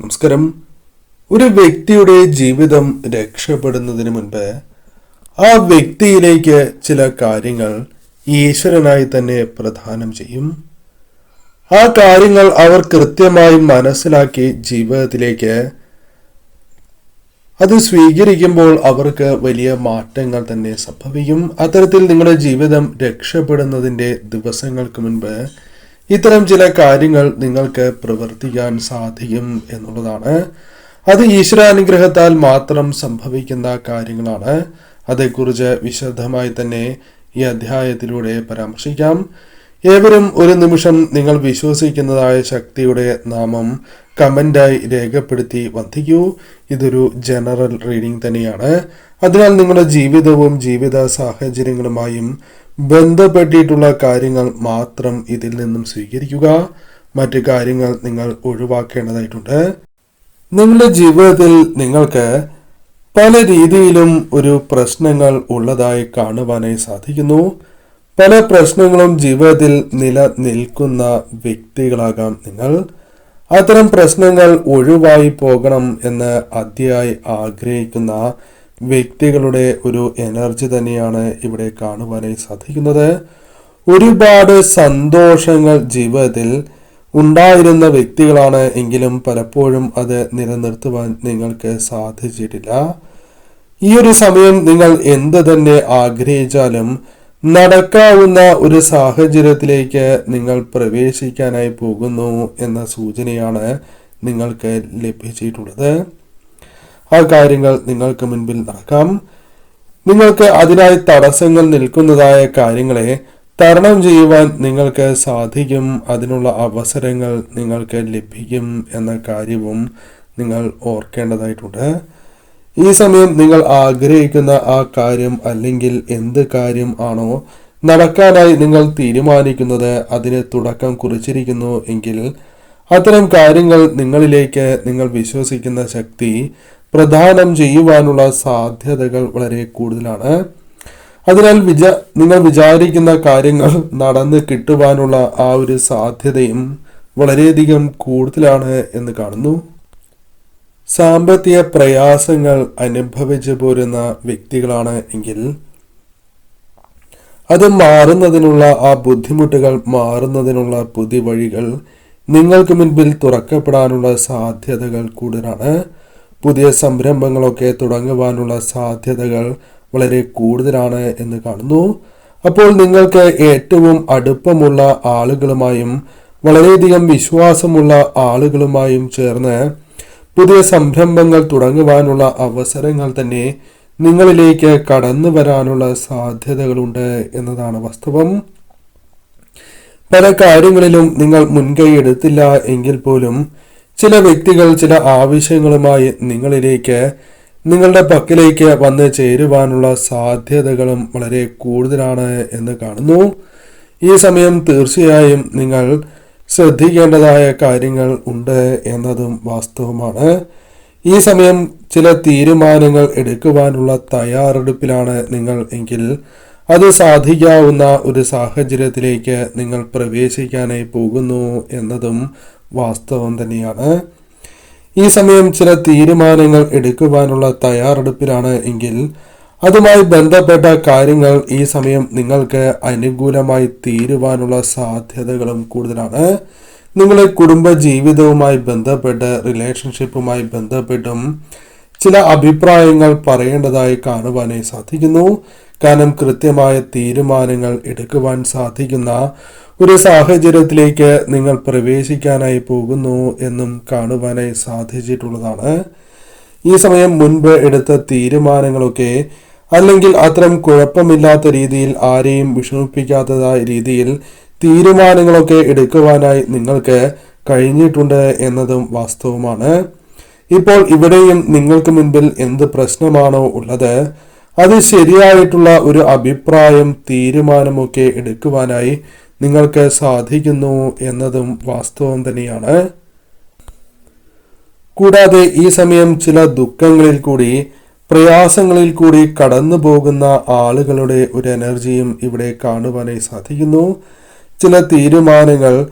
നമസ്കാരം. ഒരു വ്യക്തിയുടെ ജീവിതം രക്ഷപ്പെടുന്നതിന് മുൻപ് ആ വ്യക്തിയിലേക്ക് ചില കാര്യങ്ങൾ ഈശ്വരനായി തന്നെ പ്രദാനം ചെയ്യും. ആ കാര്യങ്ങൾ അവർ കൃത്യമായി മനസ്സിലാക്കി ജീവിതത്തിലേക്ക് അത് സ്വീകരിക്കുമ്പോൾ അവർക്ക് വലിയ മാറ്റങ്ങൾ തന്നെ സംഭവിക്കും. അത്തരത്തിൽ നിങ്ങളുടെ ജീവിതം രക്ഷപ്പെടുന്നതിന്റെ ദിവസങ്ങൾക്ക് മുൻപ് ഇത്തരം ചില കാര്യങ്ങൾ നിങ്ങൾക്ക് പ്രവർത്തിക്കാൻ സാധിക്കും എന്നുള്ളതാണ്. അത് ഈശ്വരാനുഗ്രഹത്താൽ മാത്രം സംഭവിക്കുന്ന കാര്യങ്ങളാണ്. അതേക്കുറിച്ച് വിശദമായി തന്നെ ഈ അധ്യായത്തിലൂടെ പരാമർശിക്കാം. ഏവരും ഒരു നിമിഷം നിങ്ങൾ വിശ്വസിക്കുന്നതായ ശക്തിയുടെ നാമം കമന്റായി രേഖപ്പെടുത്തി വന്ധിക്കൂ ഇതൊരു ജനറൽ റീഡിംഗ് തന്നെയാണ്. അതിനാൽ നിങ്ങളുടെ ജീവിതവും ജീവിത സാഹചര്യങ്ങളുമായും ബന്ധപ്പെട്ടിട്ടുള്ള കാര്യങ്ങൾ മാത്രം ഇതിൽ നിന്നും സ്വീകരിക്കുക. മറ്റു കാര്യങ്ങൾ നിങ്ങൾ ഒഴിവാക്കേണ്ടതായിട്ടുണ്ട്. നിങ്ങളുടെ ജീവിതത്തിൽ നിങ്ങൾക്ക് പല രീതിയിലും ഒരു പ്രശ്നങ്ങൾ ഉള്ളതായി കാണുവാനായി സാധിക്കുന്നു. പല പ്രശ്നങ്ങളും ജീവിതത്തിൽ നിലനിൽക്കുന്ന വ്യക്തികളാകാം നിങ്ങൾ. അത്തരം പ്രശ്നങ്ങൾ ഒഴിവായി പോകണം എന്ന് അതിയായി ആഗ്രഹിക്കുന്ന വ്യക്തികളുടെ ഒരു എനർജി തന്നെയാണ് ഇവിടെ കാണുവാനായി സാധിക്കുന്നത്. ഒരുപാട് സന്തോഷങ്ങൾ ജീവിതത്തിൽ ഉണ്ടായിരുന്ന വ്യക്തികളാണ് എങ്കിലും പലപ്പോഴും അത് നിലനിർത്തുവാൻ നിങ്ങൾക്ക് സാധിച്ചിട്ടില്ല. ഈ ഒരു സമയം നിങ്ങൾ എന്ത് തന്നെ ആഗ്രഹിച്ചാലും നടക്കാവുന്ന ഒരു സാഹചര്യത്തിലേക്ക് നിങ്ങൾ പ്രവേശിക്കാനായി പോകുന്നു എന്ന സൂചനയാണ് നിങ്ങൾക്ക് ലഭിച്ചിട്ടുള്ളത്. ആ കാര്യങ്ങൾ നിങ്ങൾക്ക് മുൻപിൽ നടക്കാം. നിങ്ങൾക്ക് അതിനായി തടസ്സങ്ങൾ നിൽക്കുന്നതായ കാര്യങ്ങളെ തരണം ചെയ്യുവാൻ നിങ്ങൾക്ക് സാധിക്കും. അതിനുള്ള അവസരങ്ങൾ നിങ്ങൾക്ക് ലഭിക്കും എന്ന കാര്യവും നിങ്ങൾ ഓർക്കേണ്ടതായിട്ടുണ്ട്. ഈ സമയം നിങ്ങൾ ആഗ്രഹിക്കുന്ന ആ കാര്യം അല്ലെങ്കിൽ എന്ത് കാര്യം ആണോ നടക്കാനായി നിങ്ങൾ തീരുമാനിക്കുന്നത് അതിന് തുടക്കം കുറിച്ചിരിക്കുന്നു എങ്കിൽ അത്തരം കാര്യങ്ങൾ നിങ്ങളിലേക്ക് നിങ്ങൾ വിശ്വസിക്കുന്ന ശക്തി പ്രദാനം ചെയ്യുവാനുള്ള സാധ്യതകൾ വളരെ കൂടുതലാണ്. അതിനാൽ വിചാ നിങ്ങൾ വിചാരിക്കുന്ന കാര്യങ്ങൾ നടന്ന് കിട്ടുവാനുള്ള ആ ഒരു സാധ്യതയും വളരെയധികം കൂടുതലാണ് എന്ന് കാണുന്നു. സാമ്പത്തിക പ്രയാസങ്ങൾ അനുഭവിച്ചു പോരുന്ന വ്യക്തികളാണ് എങ്കിൽ അത് മാറുന്നതിനുള്ള ആ ബുദ്ധിമുട്ടുകൾ മാറുന്നതിനുള്ള പുതിയ വഴികൾ നിങ്ങൾക്ക് മുൻപിൽ തുറക്കപ്പെടാനുള്ള സാധ്യതകൾ കൂടുതലാണ്. പുതിയ സംരംഭങ്ങളൊക്കെ തുടങ്ങുവാനുള്ള സാധ്യതകൾ വളരെ കൂടുതലാണ് എന്ന് കാണുന്നു. അപ്പോൾ നിങ്ങൾക്ക് ഏറ്റവും അടുപ്പമുള്ള ആളുകളുമായും വളരെയധികം വിശ്വാസമുള്ള ആളുകളുമായും ചേർന്ന് പുതിയ സംരംഭങ്ങൾ തുടങ്ങുവാനുള്ള അവസരങ്ങൾ തന്നെ നിങ്ങളിലേക്ക് കടന്നു വരാനുള്ള സാധ്യതകളുണ്ട് എന്നതാണ് വാസ്തവം. പല കാര്യങ്ങളിലും നിങ്ങൾ മുൻകൈ എടുത്തില്ല എങ്കിൽ പോലും ചില വ്യക്തികൾ ചില ആവശ്യങ്ങളുമായി നിങ്ങളിലേക്ക് നിങ്ങളുടെ പക്കലേക്ക് വന്ന് ചേരുവാനുള്ള സാധ്യതകളും വളരെ കൂടുതലാണ് എന്ന് കാണുന്നു. ഈ സമയം തീർച്ചയായും നിങ്ങൾ ശ്രദ്ധിക്കേണ്ടതായ കാര്യങ്ങൾ ഉണ്ട് എന്നതും വാസ്തവമാണ്. ഈ സമയം ചില തീരുമാനങ്ങൾ എടുക്കുവാനുള്ള തയ്യാറെടുപ്പിലാണ് നിങ്ങൾ എങ്കിൽ അത് സാധിക്കാവുന്ന ഒരു സാഹചര്യത്തിലേക്ക് നിങ്ങൾ പ്രവേശിക്കാനായി പോകുന്നു എന്നതും വാസ്തവം തന്നെയാണ്. ഈ സമയം ചില തീരുമാനങ്ങൾ എടുക്കുവാനുള്ള തയ്യാറെടുപ്പിലാണ് എങ്കിൽ അതുമായി ബന്ധപ്പെട്ട കാര്യങ്ങൾ ഈ സമയം നിങ്ങൾക്ക് അനുകൂലമായി തീരുവാനുള്ള സാധ്യതകളും കൂടുതലാണ്. നിങ്ങളുടെ കുടുംബ ജീവിതവുമായി ബന്ധപ്പെട്ട് റിലേഷൻഷിപ്പുമായി ബന്ധപ്പെട്ടും ചില അഭിപ്രായങ്ങൾ പറയേണ്ടതായി കാണുവാനായി സാധിക്കുന്നു. കാരണം കൃത്യമായ തീരുമാനങ്ങൾ എടുക്കുവാൻ സാധിക്കുന്ന ഒരു സാഹചര്യത്തിലേക്ക് നിങ്ങൾ പ്രവേശിക്കാനായി പോകുന്നു എന്നും കാണുവാനായി സാധിച്ചിട്ടുള്ളതാണ്. ഈ സമയം മുൻപ് എടുത്ത തീരുമാനങ്ങളൊക്കെ അല്ലെങ്കിൽ അത്തരം കുഴപ്പമില്ലാത്ത രീതിയിൽ ആരെയും വിഷമിപ്പിക്കാത്തതായ രീതിയിൽ തീരുമാനങ്ങളൊക്കെ എടുക്കുവാനായി നിങ്ങൾക്ക് കഴിഞ്ഞിട്ടുണ്ട് എന്നതും വാസ്തവമാണ്. ഇപ്പോൾ ഇവിടെയും നിങ്ങൾക്ക് മുൻപിൽ എന്ത് പ്രശ്നമാണോ ഉള്ളത് അത് ശരിയായിട്ടുള്ള ഒരു അഭിപ്രായം തീരുമാനമൊക്കെ എടുക്കുവാനായി നിങ്ങൾക്ക് സാധിക്കുന്നു എന്നതും വാസ്തവം തന്നെയാണ്. കൂടാതെ ഈ സമയം ചില ദുഃഖങ്ങളിൽ കൂടി പ്രയാസങ്ങളിൽ കൂടി കടന്നു പോകുന്ന ആളുകളുടെ ഒരു എനർജിയും ഇവിടെ കാണുവാനായി സാധിക്കുന്നു. ചില തീരുമാനങ്ങൾ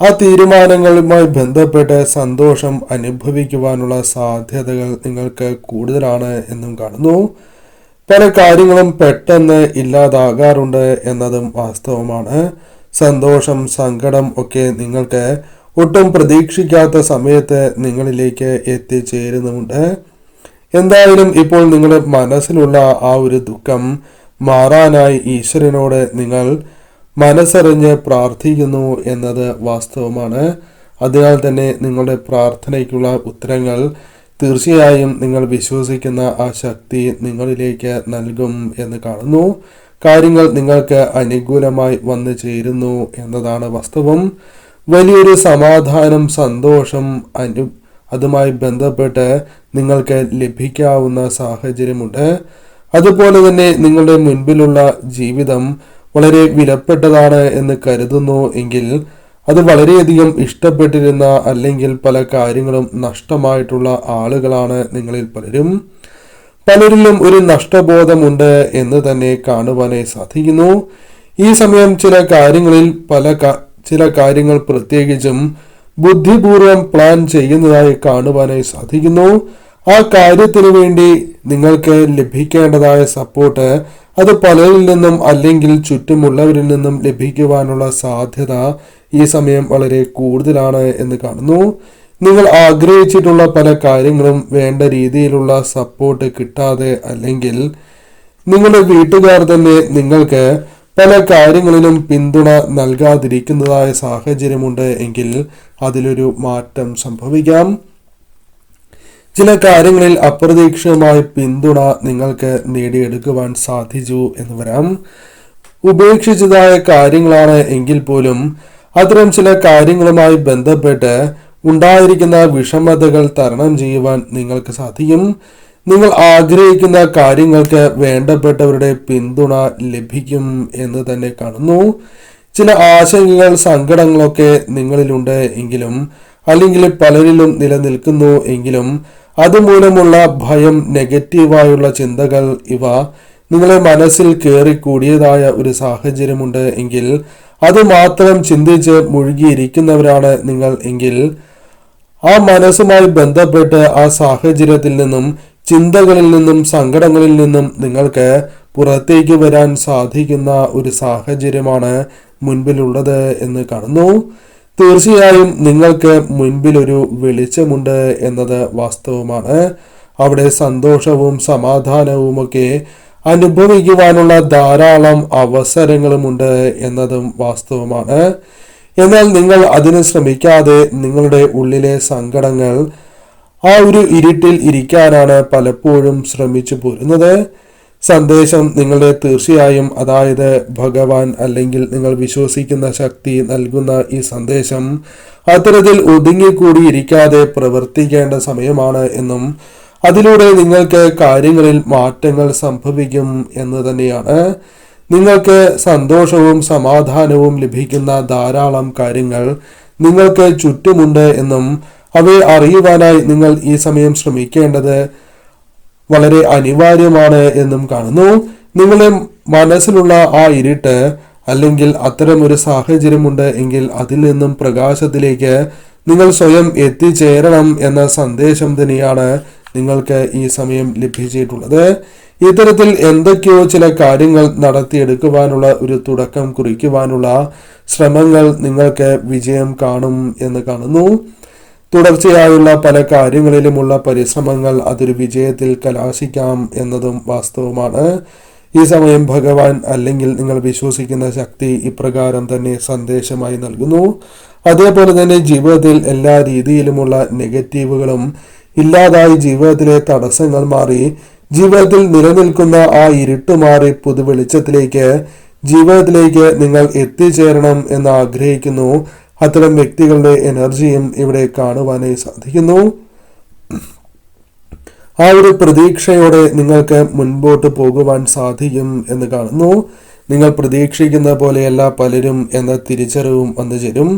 ആ തീരുമാനങ്ങളുമായി ബന്ധപ്പെട്ട് സന്തോഷം അനുഭവിക്കുവാനുള്ള സാധ്യതകൾ നിങ്ങൾക്ക് കൂടുതലാണ് എന്നും കാണുന്നു. പല കാര്യങ്ങളും പെട്ടെന്ന് ഇല്ലാതാകാറുണ്ട് എന്നതും വാസ്തവമാണ്. സന്തോഷം സങ്കടം ഒക്കെ നിങ്ങൾക്ക് ഒട്ടും പ്രതീക്ഷിക്കാത്ത സമയത്ത് നിങ്ങളിലേക്ക് എത്തിച്ചേരുന്നുമുണ്ട്. എന്തായാലും ഇപ്പോൾ നിങ്ങളുടെ മനസ്സിലുള്ള ആ ഒരു ദുഃഖം മാറാനായി ഈശ്വരനോട് നിങ്ങൾ മനസ്സറിഞ്ഞ് പ്രാർത്ഥിക്കുന്നു എന്നത് വാസ്തവമാണ്. അതിനാൽ തന്നെ നിങ്ങളുടെ പ്രാർത്ഥനയ്ക്കുള്ള ഉത്തരങ്ങൾ തീർച്ചയായും നിങ്ങൾ വിശ്വസിക്കുന്ന ആ ശക്തി നിങ്ങളിലേക്ക് നൽകും എന്ന് കാണുന്നു. കാര്യങ്ങൾ നിങ്ങൾക്ക് അനുകൂലമായി വന്നു ചേരുന്നു എന്നതാണ് വാസ്തവം. വലിയൊരു സമാധാനം സന്തോഷം അനു അതുമായി ബന്ധപ്പെട്ട് നിങ്ങൾക്ക് ലഭിക്കാവുന്ന സാഹചര്യമുണ്ട്. അതുപോലെ തന്നെ നിങ്ങളുടെ മുൻപിലുള്ള ജീവിതം വളരെ വിലപ്പെട്ടതാണ് എന്ന് കരുതുന്നു എങ്കിൽ അത് വളരെയധികം ഇഷ്ടപ്പെട്ടിരുന്ന അല്ലെങ്കിൽ പല കാര്യങ്ങളും നഷ്ടമായിട്ടുള്ള ആളുകളാണ് നിങ്ങളിൽ പലരും. പലരിലും ഒരു നഷ്ടബോധമുണ്ട് എന്ന് തന്നെ കാണുവാനായി സാധിക്കുന്നു. ഈ സമയം ചില കാര്യങ്ങളിൽ പല ചില കാര്യങ്ങൾ പ്രത്യേകിച്ചും ബുദ്ധിപൂർവം പ്ലാൻ ചെയ്യുന്നതായി കാണുവാനായി സാധിക്കുന്നു. ആ കാര്യത്തിനു വേണ്ടി നിങ്ങൾക്ക് ലഭിക്കേണ്ടതായ സപ്പോർട്ട് അത് പലരിൽ നിന്നും അല്ലെങ്കിൽ ചുറ്റുമുള്ളവരിൽ നിന്നും ലഭിക്കുവാനുള്ള സാധ്യത ഈ സമയം വളരെ കൂടുതലാണ് എന്ന് കാണുന്നു. നിങ്ങൾ ആഗ്രഹിച്ചിട്ടുള്ള പല കാര്യങ്ങളും വേണ്ട രീതിയിലുള്ള സപ്പോർട്ട് കിട്ടാതെ അല്ലെങ്കിൽ നിങ്ങളുടെ വീട്ടുകാർ തന്നെ നിങ്ങൾക്ക് പല കാര്യങ്ങളിലും പിന്തുണ നൽകാതിരിക്കുന്നതായ സാഹചര്യമുണ്ട് എങ്കിൽ അതിലൊരു മാറ്റം സംഭവിക്കാം. ചില കാര്യങ്ങളിൽ അപ്രതീക്ഷിതമായ പിന്തുണ നിങ്ങൾക്ക് നേടിയെടുക്കുവാൻ സാധിച്ചു എന്ന് വരാം. ഉപേക്ഷിച്ചതായ കാര്യങ്ങളാണ് എങ്കിൽ പോലും അത്തരം ചില കാര്യങ്ങളുമായി ബന്ധപ്പെട്ട് ഉണ്ടായിരിക്കുന്ന വിഷമതകൾ തരണം ചെയ്യുവാൻ നിങ്ങൾക്ക് സാധിക്കും. നിങ്ങൾ ആഗ്രഹിക്കുന്ന കാര്യങ്ങൾക്ക് വേണ്ടപ്പെട്ടവരുടെ പിന്തുണ ലഭിക്കും എന്ന് തന്നെ കാണുന്നു. ചില ആശങ്കകൾ സങ്കടങ്ങളൊക്കെ നിങ്ങളിലുണ്ട് എങ്കിലും അല്ലെങ്കിൽ പലരിലും നിലനിൽക്കുന്നു എങ്കിലും അതുമൂലമുള്ള ഭയം നെഗറ്റീവായുള്ള ചിന്തകൾ ഇവ നിങ്ങളെ മനസ്സിൽ കയറിക്കൂടിയതായ ഒരു സാഹചര്യമുണ്ട് എങ്കിൽ അത് മാത്രം ചിന്തിച്ച് മുഴുകിയിരിക്കുന്നവരാണ് നിങ്ങൾ എങ്കിൽ ആ മനസ്സുമായി ബന്ധപ്പെട്ട് ആ സാഹചര്യത്തിൽ നിന്നും ചിന്തകളിൽ നിന്നും സങ്കടങ്ങളിൽ നിന്നും നിങ്ങൾക്ക് പുറത്തേക്ക് വരാൻ സാധിക്കുന്ന ഒരു സാഹചര്യമാണ് മുൻപിലുള്ളത് എന്ന് കാണുന്നു. തീർച്ചയായും നിങ്ങൾക്ക് മുൻപിലൊരു വെളിച്ചമുണ്ട് എന്നത് വാസ്തവമാണ്. അവിടെ സന്തോഷവും സമാധാനവും ഒക്കെ അനുഭവിക്കുവാനുള്ള ധാരാളം അവസരങ്ങളുമുണ്ട് എന്നതും വാസ്തവമാണ്. എന്നാൽ നിങ്ങൾ അതിന് ശ്രമിക്കാതെ നിങ്ങളുടെ ഉള്ളിലെ സങ്കടങ്ങൾ ആ ഒരു ഇരുട്ടിൽ ഇരിക്കാനാണ് പലപ്പോഴും ശ്രമിച്ചു പോരുന്നത്. സന്ദേശം നിങ്ങളുടെ തീർച്ചയായും അതായത് ഭഗവാൻ അല്ലെങ്കിൽ നിങ്ങൾ വിശ്വസിക്കുന്ന ശക്തി നൽകുന്ന ഈ സന്ദേശം അത്തരത്തിൽ ഒതുങ്ങിക്കൂടിയിരിക്കാതെ പ്രവർത്തിക്കേണ്ട സമയമാണ് എന്നും അതിലൂടെ നിങ്ങൾക്ക് കാര്യങ്ങളിൽ മാറ്റങ്ങൾ സംഭവിക്കും എന്ന് തന്നെയാണ്. നിങ്ങൾക്ക് സന്തോഷവും സമാധാനവും ലഭിക്കുന്ന ധാരാളം കാര്യങ്ങൾ നിങ്ങൾക്ക് ചുറ്റുമുണ്ട് എന്നും അവയെ അറിയുവാനായി നിങ്ങൾ ഈ സമയം ശ്രമിക്കേണ്ടത് വളരെ അനിവാര്യമാണ് എന്നും കാണുന്നു. നിങ്ങളുടെ മനസ്സിലുള്ള ആ ഇരുട്ട് അല്ലെങ്കിൽ അത്തരം ഒരു സാഹചര്യമുണ്ട് എങ്കിൽ അതിൽ നിന്നും പ്രകാശത്തിലേക്ക് നിങ്ങൾ സ്വയം എത്തിച്ചേരണം എന്ന സന്ദേശം തന്നെയാണ് നിങ്ങൾക്ക് ഈ സമയം ലഭിച്ചിട്ടുള്ളത്. ഇത്തരത്തിൽ എന്തൊക്കെയോ ചില കാര്യങ്ങൾ നടത്തിയെടുക്കുവാനുള്ള ഒരു തുടക്കം കുറിക്കുവാനുള്ള ശ്രമങ്ങൾ നിങ്ങൾക്ക് വിജയം കാണും എന്ന് കാണുന്നു. തുടർച്ചയായുള്ള പല കാര്യങ്ങളിലുമുള്ള പരിശ്രമങ്ങൾ അതൊരു വിജയത്തിൽ കലാശിക്കാം എന്നതും വാസ്തവമാണ്. ഈ സമയം ഭഗവാൻ അല്ലെങ്കിൽ നിങ്ങൾ വിശ്വസിക്കുന്ന ശക്തി ഇപ്രകാരം തന്നെ സന്ദേശമായി നൽകുന്നു. അതേപോലെ തന്നെ ജീവിതത്തിൽ എല്ലാ രീതിയിലുമുള്ള നെഗറ്റീവുകളും ഇല്ലാതായി ജീവിതത്തിലെ തടസ്സങ്ങൾ മാറി ജീവിതത്തിൽ നിലനിൽക്കുന്ന ആ ഇരുട്ട് മാറി പുതുവെളിച്ചത്തിലേക്ക് ജീവിതത്തിലേക്ക് നിങ്ങൾ എത്തിച്ചേരണം എന്ന് ആഗ്രഹിക്കുന്നു. അത്തരം വ്യക്തികളുടെ എനർജിയും ഇവിടെ കാണുവാനായി സാധിക്കുന്നു. ആ ഒരു പ്രതീക്ഷയോടെ നിങ്ങൾക്ക് മുൻപോട്ട് പോകുവാൻ സാധിക്കും എന്ന് കാണുന്നു. നിങ്ങൾ പ്രതീക്ഷിക്കുന്ന പോലെയല്ല പലരും എന്ന തിരിച്ചറിവും വന്നു ചേരും.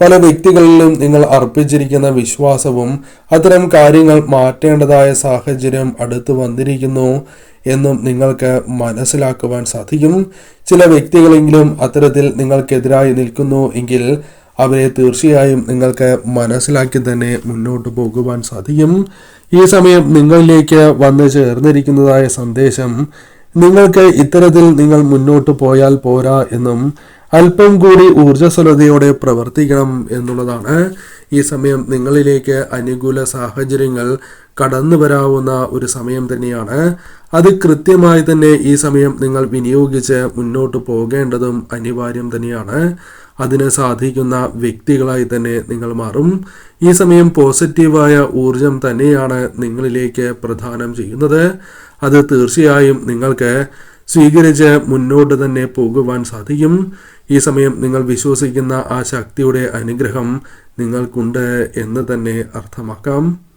പല വ്യക്തികളിലും നിങ്ങൾ അർപ്പിച്ചിരിക്കുന്ന വിശ്വാസവും അത്തരം കാര്യങ്ങൾ മാറ്റേണ്ടതായ സാഹചര്യം അടുത്തു വന്നിരിക്കുന്നു എന്നും നിങ്ങൾക്ക് മനസ്സിലാക്കുവാൻ സാധിക്കും. ചില വ്യക്തികളെങ്കിലും അത്തരത്തിൽ നിങ്ങൾക്കെതിരായി നിൽക്കുന്നു എങ്കിൽ അവരെ തീർച്ചയായും നിങ്ങൾക്ക് മനസ്സിലാക്കി തന്നെ മുന്നോട്ട് പോകുവാൻ സാധിക്കും. ഈ സമയം നിങ്ങളിലേക്ക് വന്നു ചേർന്നിരിക്കുന്നതായ സന്ദേശം നിങ്ങൾക്ക് ഇത്തരത്തിൽ നിങ്ങൾ മുന്നോട്ട് പോയാൽ പോരാ എന്നും അല്പം കൂടി ഊർജസ്വലതയോടെ പ്രവർത്തിക്കണം എന്നുള്ളതാണ്. ഈ സമയം നിങ്ങളിലേക്ക് അനുകൂല സാഹചര്യങ്ങൾ കടന്നു വരാവുന്ന ഒരു സമയം തന്നെയാണ്. അത് കൃത്യമായി തന്നെ ഈ സമയം നിങ്ങൾ വിനിയോഗിച്ച് മുന്നോട്ട് പോകേണ്ടതും അനിവാര്യം തന്നെയാണ്. അതിന് സാധിക്കുന്ന വ്യക്തികളായി തന്നെ നിങ്ങൾ മാറും. ഈ സമയം പോസിറ്റീവായ ഊർജം തന്നെയാണ് നിങ്ങളിലേക്ക് പ്രദാനം ചെയ്യുന്നത്. അത് തീർച്ചയായും നിങ്ങൾക്ക് സ്വീകരിച്ച് മുന്നോട്ട് തന്നെ പോകുവാൻ സാധിക്കും. ഈ സമയം നിങ്ങൾ വിശ്വസിക്കുന്ന ആ ശക്തിയുടെ അനുഗ്രഹം നിങ്ങൾക്കുണ്ട് എന്ന് തന്നെ അർത്ഥമാക്കാം.